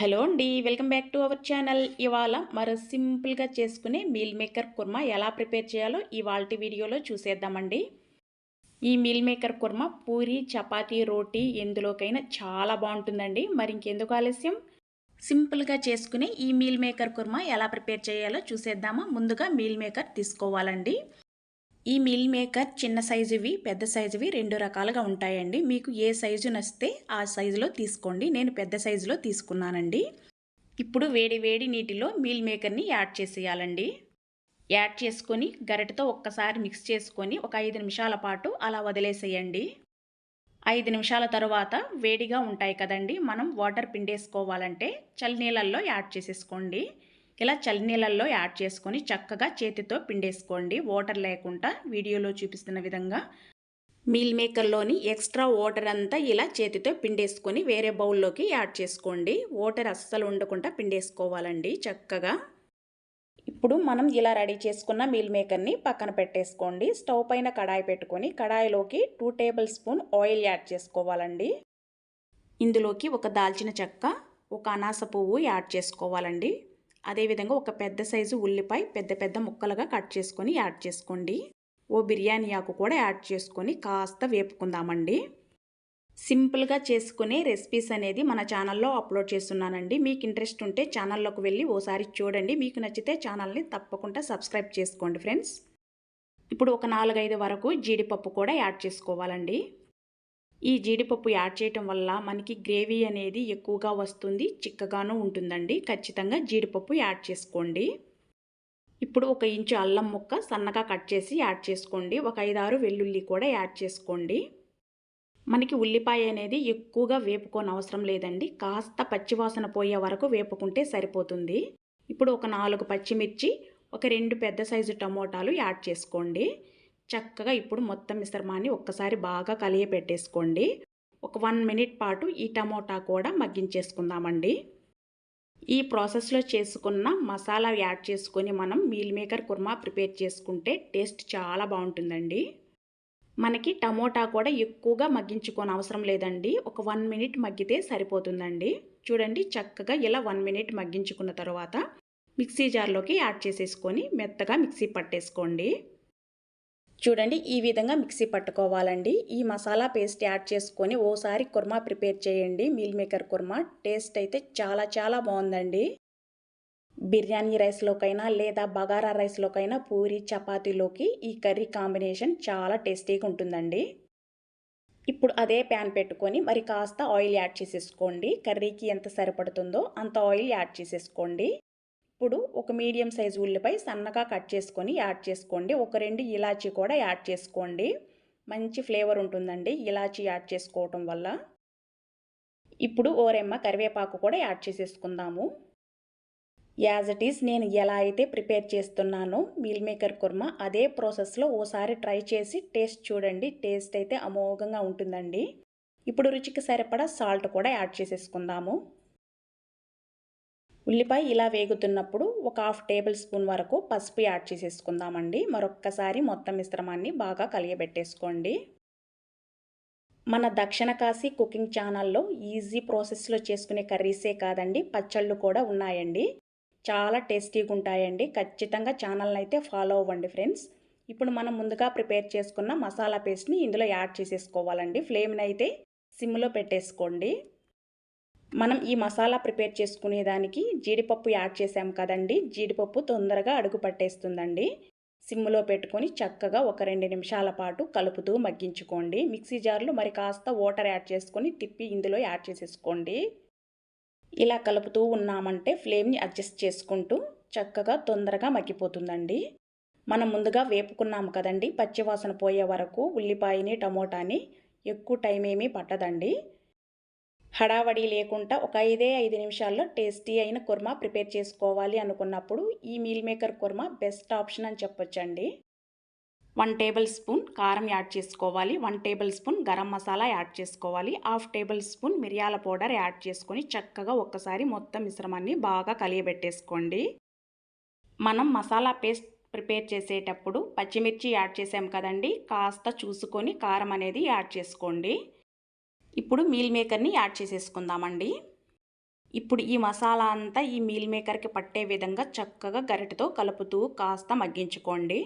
Hello అండి welcome back to our channel. ఇవాళ మరో సింపుల్గా చేసుకునే మీల్ మేకర్ కుర్మా ఎలా ప్రిపేర్ చేయాలో ఇవాళ వీడియోలో చూసేద్దామండి. ఈ మీల్ మేకర్ కుర్మా పూరి చపాతీ రోటీ ఎందులోకైనా చాలా బాగుంటుందండి. మరి ఇంకెందుకు ఆలస్యం? సింపుల్గా చేసుకునే ఈ మీల్ మేకర్ కుర్మా ఎలా ప్రిపేర్ చేయాలో చూసేద్దామా? ముందుగా మీల్ మేకర్ తీసుకోవాలండి. ఈ మీల్ మేకర్ చిన్న సైజువి పెద్ద సైజువి రెండు రకాలుగా ఉంటాయండి. మీకు ఏ సైజు నచ్చితే ఆ సైజులో తీసుకోండి. నేను పెద్ద సైజులో తీసుకున్నానండి. ఇప్పుడు వేడి వేడి నీటిలో మీల్ మేకర్ని యాడ్ చేసేయాలండి. యాడ్ చేసుకొని గరిటతో ఒక్కసారి మిక్స్ చేసుకొని ఒక ఐదు నిమిషాల పాటు అలా వదిలేసేయండి. ఐదు నిమిషాల తర్వాత వేడిగా ఉంటాయి కదండి. మనం వాటర్ పిండేసుకోవాలంటే చలి నీళ్ళల్లో యాడ్ చేసేసుకోండి. ఇలా చల్లనీళ్ళల్లో యాడ్ చేసుకొని చక్కగా చేతితో పిండేసుకోండి. వాటర్ లేకుండా వీడియోలో చూపిస్తున్న విధంగా. మీల్ మేకర్లోని ఎక్స్ట్రా వాటర్ అంతా ఇలా చేతితో పిండేసుకొని వేరే బౌల్లోకి యాడ్ చేసుకోండి. వాటర్ అస్సలు ఉండకుండా పిండేసుకోవాలండి చక్కగా. ఇప్పుడు మనం ఇలా రెడీ చేసుకున్న మీల్ మేకర్ని పక్కన పెట్టేసుకోండి. స్టవ్ పైన కడాయి పెట్టుకొని కడాయిలోకి two tablespoon oil add చేసుకోవాలండి. ఇందులోకి ఒక దాల్చిన చెక్క ఒక అనాస పువ్వు యాడ్ చేసుకోవాలండి. అదేవిధంగా ఒక పెద్ద సైజు ఉల్లిపాయ పెద్ద పెద్ద ముక్కలుగా కట్ చేసుకొని యాడ్ చేసుకోండి. ఓ బిర్యానీ ఆకు కూడా యాడ్ చేసుకొని కాస్త వేపుకుందామండి. సింపుల్గా చేసుకునే రెసిపీస్ అనేది మన ఛానల్లో అప్లోడ్ చేస్తున్నానండి. మీకు ఇంట్రెస్ట్ ఉంటే ఛానల్లోకి వెళ్ళి ఓసారి చూడండి. మీకు నచ్చితే ఛానల్ని తప్పకుండా సబ్స్క్రైబ్ చేసుకోండి ఫ్రెండ్స్. ఇప్పుడు ఒక నాలుగైదు వరకు జీడిపప్పు కూడా యాడ్ చేసుకోవాలండి. ఈ జీడిపప్పు యాడ్ చేయటం వల్ల మనకి గ్రేవీ అనేది ఎక్కువగా వస్తుంది చిక్కగాను ఉంటుందండి. ఖచ్చితంగా జీడిపప్పు యాడ్ చేసుకోండి. ఇప్పుడు ఒక ఇంచు అల్లం ముక్క సన్నగా కట్ చేసి యాడ్ చేసుకోండి. ఒక ఐదారు వెల్లుల్లి కూడా యాడ్ చేసుకోండి. మనకి ఉల్లిపాయ అనేది ఎక్కువగా వేపుకోని అవసరం లేదండి. కాస్త పచ్చివాసన పోయే వరకు వేపుకుంటే సరిపోతుంది. ఇప్పుడు ఒక నాలుగు పచ్చిమిర్చి ఒక రెండు పెద్ద సైజు టమోటాలు యాడ్ చేసుకోండి. చక్కగా ఇప్పుడు మొత్తం మిశ్రమాన్ని ఒక్కసారి బాగా కలియ పెట్టేసుకోండి. ఒక వన్ మినిట్ పాటు ఈ టమోటా కూడా మగ్గించేసుకుందామండి. ఈ ప్రాసెస్లో చేసుకున్న మసాలా యాడ్ చేసుకొని మనం మీల్ మేకర్ కుర్మా ప్రిపేర్ చేసుకుంటే టేస్ట్ చాలా బాగుంటుందండి. మనకి టమోటా కూడా ఎక్కువగా మగ్గించుకోని అవసరం లేదండి. ఒక వన్ మినిట్ మగ్గితే సరిపోతుందండి. చూడండి చక్కగా ఇలా వన్ మినిట్ మగ్గించుకున్న తర్వాత మిక్సీ జార్లోకి యాడ్ చేసేసుకొని మెత్తగా మిక్సీ పట్టేసుకోండి. చూడండి ఈ విధంగా మిక్సీ పట్టుకోవాలండి. ఈ మసాలా పేస్ట్ యాడ్ చేసుకొని ఓసారి కుర్మా ప్రిపేర్ చేయండి. మీల్ మేకర్ కుర్మా టేస్ట్ అయితే చాలా చాలా బాగుందండి. బిర్యానీ రైస్లోకైనా లేదా బగారా రైస్లోకైనా పూరి చపాతీలోకి ఈ కర్రీ కాంబినేషన్ చాలా టేస్టీగా ఉంటుందండి. ఇప్పుడు అదే ప్యాన్ పెట్టుకొని మరి కాస్త ఆయిల్ యాడ్ చేసేసుకోండి. కర్రీకి ఎంత సరిపడుతుందో అంత ఆయిల్ యాడ్ చేసేసుకోండి. ఇప్పుడు ఒక మీడియం సైజు ఉల్లిపాయ సన్నగా కట్ చేసుకొని యాడ్ చేసుకోండి. ఒక రెండు ఇలాచీ కూడా యాడ్ చేసుకోండి. మంచి ఫ్లేవర్ ఉంటుందండి ఇలాచీ యాడ్ చేసుకోవటం వల్ల. ఇప్పుడు ఓరెమ్మ కరివేపాకు కూడా యాడ్ చేసేసుకుందాము. యాజ్ ఇట్ ఈస్ నేను ఎలా అయితే ప్రిపేర్ చేస్తున్నానో మీల్ మేకర్ కుర్మా అదే ప్రాసెస్లో ఓసారి ట్రై చేసి టేస్ట్ చూడండి. టేస్ట్ అయితే అమోఘంగా ఉంటుందండి. ఇప్పుడు రుచికి సరిపడా సాల్ట్ కూడా యాడ్ చేసేసుకుందాము. ఉల్లిపాయ ఇలా వేగుతున్నప్పుడు ఒక హాఫ్ టేబుల్ స్పూన్ వరకు పసుపు యాడ్ చేసేసుకుందామండి. మరొక్కసారి మొత్తం మిశ్రమాన్ని బాగా కలియబెట్టేసుకోండి. మన దక్షిణ కాశీ కుకింగ్ ఛానల్లో ఈజీ ప్రాసెస్లో చేసుకునే కర్రీసే కాదండి పచ్చళ్ళు కూడా ఉన్నాయండి. చాలా టేస్టీగా ఉంటాయండి. ఖచ్చితంగా ఛానల్ని అయితే ఫాలో అవ్వండి ఫ్రెండ్స్. ఇప్పుడు మనం ముందుగా ప్రిపేర్ చేసుకున్న మసాలా పేస్ట్ని ఇందులో యాడ్ చేసేసుకోవాలండి. ఫ్లేమ్ని అయితే సిమ్లో పెట్టేసుకోండి. మనం ఈ మసాలా ప్రిపేర్ చేసుకునేదానికి జీడిపప్పు యాడ్ చేసాం కదండి. జీడిపప్పు తొందరగా అడుగు పట్టేస్తుందండి. సిమ్లో పెట్టుకొని చక్కగా ఒక రెండు నిమిషాల పాటు కలుపుతూ మగ్గించుకోండి. మిక్సీ జార్లు మరి కాస్త వాటర్ యాడ్ చేసుకొని తిప్పి ఇందులో యాడ్ చేసేసుకోండి. ఇలా కలుపుతూ ఉన్నామంటే ఫ్లేమ్ని అడ్జస్ట్ చేసుకుంటూ చక్కగా తొందరగా మగ్గిపోతుందండి. మనం ముందుగా వేపుకున్నాము కదండి. పచ్చివాసన పోయే వరకు ఉల్లిపాయని టమోటాని ఎక్కువ టైం ఏమీ పట్టదండి. హడావడి లేకుండా ఒక ఐదే ఐదు నిమిషాల్లో టేస్టీ అయిన కుర్మా ప్రిపేర్ చేసుకోవాలి అనుకున్నప్పుడు ఈ meal maker kurma best option అని చెప్పొచ్చండి. వన్ టేబుల్ స్పూన్ కారం యాడ్ చేసుకోవాలి one table spoon garam masala add చేసుకోవాలి హాఫ్ టేబుల్ స్పూన్ మిరియాల పౌడర్ యాడ్ చేసుకొని చక్కగా ఒక్కసారి మొత్తం మిశ్రమాన్ని బాగా కలియబెట్టేసుకోండి. మనం మసాలా పేస్ట్ ప్రిపేర్ చేసేటప్పుడు పచ్చిమిర్చి యాడ్ చేసాం కదండి కాస్త చూసుకొని కారం అనేది యాడ్ చేసుకోండి. ఇప్పుడు మీల్ మేకర్ని యాడ్ చేసేసుకుందామండి. ఇప్పుడు ఈ మసాలా అంతా ఈ మీల్ మేకర్కి పట్టే విధంగా చక్కగా గరిటతో కలుపుతూ కాస్త మగ్గించుకోండి.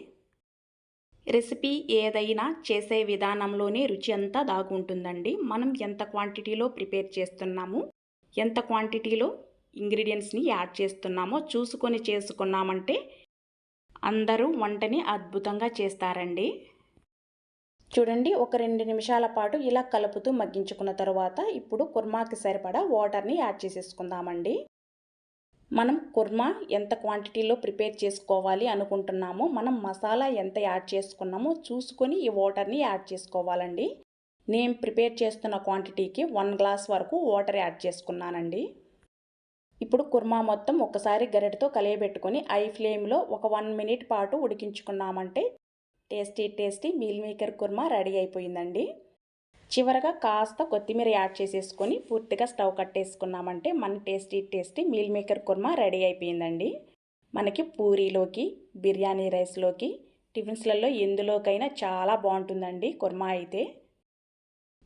రెసిపీ ఏదైనా చేసే విధానంలోనే రుచి అంతా దాగుంటుందండి. మనం ఎంత క్వాంటిటీలో ప్రిపేర్ చేస్తున్నాము ఎంత క్వాంటిటీలో ఇంగ్రీడియంట్స్ని యాడ్ చేస్తున్నామో చూసుకొని చేసుకున్నామంటే అందరూ వంటని అద్భుతంగా చేస్తారండి. చూడండి ఒక రెండు నిమిషాల పాటు ఇలా కలుపుతూ మగ్గించుకున్న తర్వాత ఇప్పుడు కుర్మాకి సరిపడా వాటర్ని యాడ్ చేసేసుకుందామండి. మనం కుర్మా ఎంత క్వాంటిటీలో ప్రిపేర్ చేసుకోవాలి అనుకుంటున్నామో మనం మసాలా ఎంత యాడ్ చేసుకున్నామో చూసుకొని ఈ వాటర్ని యాడ్ చేసుకోవాలండి. నేను ప్రిపేర్ చేస్తున్న క్వాంటిటీకి వన్ గ్లాస్ వరకు వాటర్ యాడ్ చేసుకున్నానండి. ఇప్పుడు కుర్మా మొత్తం ఒకసారి గరిటతో కలియబెట్టుకొని ఐ ఫ్లేమ్లో ఒక వన్ మినిట్ పాటు ఉడికించుకున్నామంటే tasty tasty meal maker kurma ready అయిపోయిందండి. చివరగా కాస్త కొత్తిమీర యాడ్ చేసేసుకొని పూర్తిగా స్టవ్ కట్టేసుకున్నామంటే మన tasty tasty meal maker kurma ready అయిపోయిందండి. మనకి పూరీలోకి బిర్యానీ రైస్లోకి టిఫిన్స్లలో ఎందులోకైనా చాలా బాగుంటుందండి కుర్మా అయితే.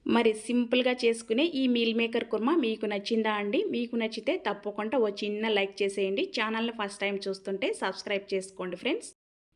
మరి సింపుల్గా చేసుకునే ఈ మీల్ మేకర్ కుర్మా మీకు నచ్చిందా అండి? మీకు నచ్చితే తప్పకుండా ఓ చిన్న లైక్ చేసేయండి. ఛానల్ని ఫస్ట్ టైం చూస్తుంటే సబ్స్క్రైబ్ చేసుకోండి friends.